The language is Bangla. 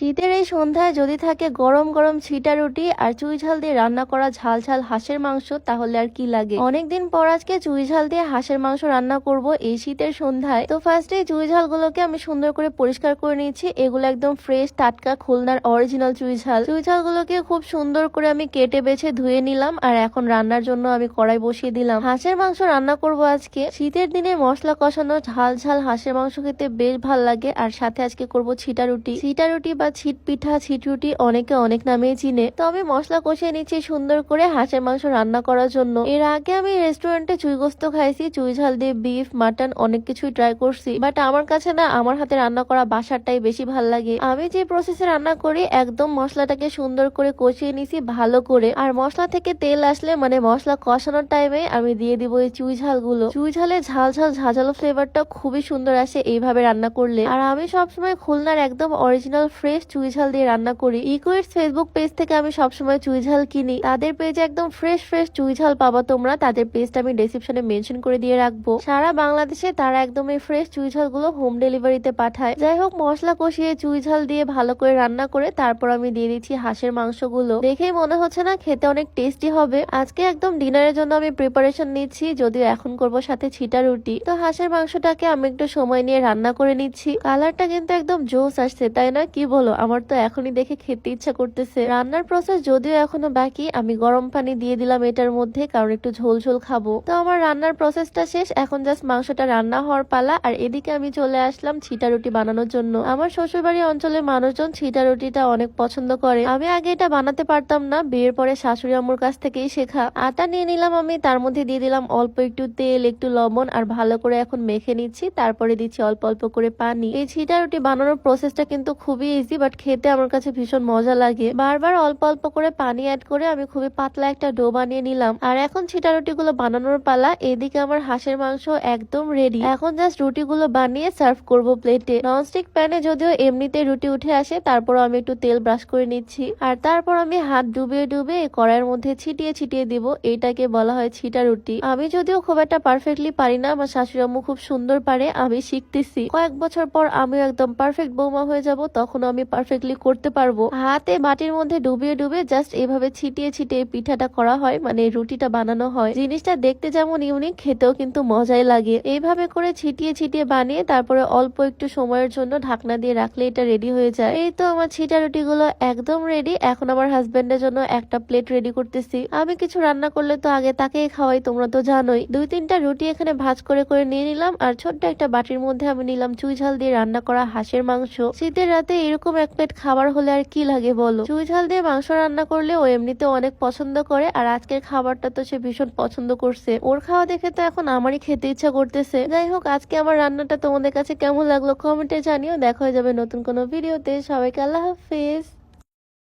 শীতের এই সন্ধ্যায় যদি থাকে গরম গরম ছিটা রুটি আর চুই ঝাল দিয়ে রান্না করা ঝাল ঝাল হাঁসের মাংস, তাহলে আর কি লাগে? অনেকদিন পর আজকে চুই ঝাল দিয়ে হাঁসের মাংস রান্না করব এই শীতের সন্ধ্যায়। তো ফার্স্টে চুই ঝালগুলোকে আমি সুন্দর করে পরিষ্কার করে নিয়েছি। এগুলো একদম ফ্রেশ টাটকা, খুলনার অরিজিনাল চুই ঝাল। চুই ঝালগুলোকে খুব সুন্দর করে আমি কেটে বেছে ধুয়ে নিলাম আর এখন রান্নার জন্য আমি কড়াই বসিয়ে দিলাম। হাঁসের মাংস রান্না করব আজকে। শীতের দিনে মশলা কষানো ঝাল ঝাল হাঁসের মাংস খেতে বেশ ভালো লাগে। আর সাথে আজকে করব ছিটা রুটি। ছিটা রুটি বা ছিট পিঠা ছিট রুটি অনেকে অনেক নামেই চিনে। তো আমি মশলা কষিয়ে নিচ্ছি সুন্দর করে হাঁসের মাংস রান্না করার জন্য। এর আগে আমি রেস্টুরেন্টে চুই গোস্ত খাইছি, চুই ঝাল দিয়ে বিফ মাটন অনেক কিছুই ট্রাই করছি। বাট আমার কাছে না, আমার হাতে রান্না করা বাসারটাই বেশি ভালো লাগে। আমি যে প্রসেসে রান্না করি, একদম মশলাটাকে সুন্দর করে কষিয়ে নিছি ভালো করে। আর মশলা থেকে তেল আসলে মানে মশলা কষানোর টাইমে আমি দিয়ে দিব এই চুই ঝালগুলো। চুই ঝালে ঝাল ঝাল ঝাঁঝালো ফ্লেভারটা খুবই সুন্দর আসে এইভাবে রান্না করলে। আর আমি সবসময় খুলনার একদম অরিজিনাল ফ্রেশ চুই ঝাল দিয়ে রান্না করি। ইকুইটস ফেসবুক পেজ থেকে আমি সবসময় চুই ঝাল কিনি। তাদের পেজে একদম ফ্রেশ ফ্রেশ চুই ঝাল পাবা তোমরা। তাদের পেজটা আমি ডেসক্রিপশনে মেনশন করে দিয়ে রাখব। সারা বাংলাদেশে তারা একদম এই ফ্রেশ চুই ঝালগুলো হোম ডেলিভারিতে পাঠায়। যাই হোক, মশলা কষিয়ে চুই ঝাল দিয়ে ভালো করে রান্না করে তারপর আমি দিয়ে দিচ্ছি হাঁসের মাংসগুলো। দেখেই মনে হচ্ছে না খেতে অনেক টেস্টি হবে। আজকে একদম ডিনারের জন্য আমি প্রিপারেশন নিচ্ছি, যদিও এখন করব সাথে ছিটা রুটি। তো হাঁসের মাংসটাকে আমি একটু সময় নিয়ে রান্না করে নিচ্ছি। কালারটা কিন্তু একদম জোস আসছে, তাই না? কি বলো? আমার তো এখনই দেখে খেতে ইচ্ছা করতেছে। রান্নার প্রসেস যদিও এখনও বাকি, আমি গরম পানি দিয়ে দিলাম এটার মধ্যে, কারণ একটু ঝোল ঝোল খাব। তো আমার রান্নার প্রসেসটা শেষ, এখন জাস্ট মাংসটা রান্না হওয়ার পালা, আর এদিকে আমি চলে আসলাম ছিটা রুটি বানানোর জন্য। আমার শ্বশুরবাড়ি অঞ্চলের মানুষজন ছিটা রুটিটা অনেক পছন্দ করে। আমি আগে এটা বানাতে পারতাম না, বিয়ের পরে শাশুড়ি আম্মুর কাছ থেকেই শেখা। আটা নিয়ে নিলাম আমি, তার মধ্যে দিয়ে দিলাম অল্প একটু তেল, একটু লবণ, আর ভালো করে এখন মেখে নিচ্ছি, তারপরে দিচ্ছি অল্প অল্প করে পানি। এই ছিটা রুটি বানানোর প্রসেসটা কিন্তু খুবই ইজি বাট খেতে আমার কাছে ভীষণ মজা লাগে। বারবার অল্প অল্প করে পানি অ্যাড করে আমি খুবই পাতলা একটা ডো বানিয়ে নিলাম। আর এখন ছিটা রুটিগুলো বানানোর পালা, এদিকে আমার হাঁসের মাংস একদম রেডি এখন জাস্ট রুটিগুলো বানিয়ে সার্ভ করব প্লেটে ননস্টিক প্যানে যদিও এমনিতে রুটি উঠে আসে তারপর আমি একটু তেল ব্রাশ করে নিচ্ছি। আর তারপর আমি হাত ডুবিয়ে ডুবে কড়াইয়ের মধ্যে ছিটিয়ে ছিটিয়ে দিব এইটাকে বলা হয় ছিটা রুটি। আমি যদিও খুব একটা পারফেক্টলি পারি না, আমার শাশুড়ি আম্মু খুব সুন্দর পারে, আমি শিখতেছি। কয়েক বছর পর আমিও একদম পারফেক্ট বৌমা হয়ে যাব, তখন আমি পারফেক্টলি করতে পারব। হাতে বাটির মধ্যে ডুবিয়ে ডুবে জাস্ট এইভাবে ছিটিয়ে ছিটিয়ে পিঠাটা করা হয় মানে রুটিটা বানানো হয়। জিনিসটা দেখতে যেমন ইউনিক খেতেও কিন্তু মজাই লাগে। এইভাবে করে ছিটিয়ে ছিটিয়ে বানিয়ে তারপরে অল্প একটু সময়ের জন্য ঢাকনা দিয়ে রাখলে এটা রেডি হয়ে যায়। এই তো আমার ছিটা রুটিগুলো একদম রেডি এখন আমার হাজবেন্ডের জন্য একটা প্লেট রেডি করতেছি। আমি কিছু রান্না করলে তো আগে তাকেই খাওয়াই, তোমরা তো জানোই। দুই তিনটা রুটি এখানে ভাজ করে করে নিয়ে নিলাম, আর ছোট্ট একটা বাটির মধ্যে আমি নিলাম চুই ঝাল দিয়ে রান্না করা হাঁসের মাংস। শীতের রাতে এরকম এক প্লেট খাবার হলে আর কি লাগে বলো? চুই ঝাল দিয়ে মাংস রান্না করলে ও এমনিতে অনেক পছন্দ করে, আর আজকের খাবারটা তো সে ভীষণ পছন্দ করছে। ওর খাওয়া দেখে তো এখন আমারই খেতে ইচ্ছা করতেছে। যাই হোক, আজকে আমার রান্নাটা তোমাদের কাছে কেমন লাগল কমেন্টে জানিও। দেখা হয়ে যাবে নতুন কোনো ভিডিওতে। সবাইকে আল্লাহ হাফিজ।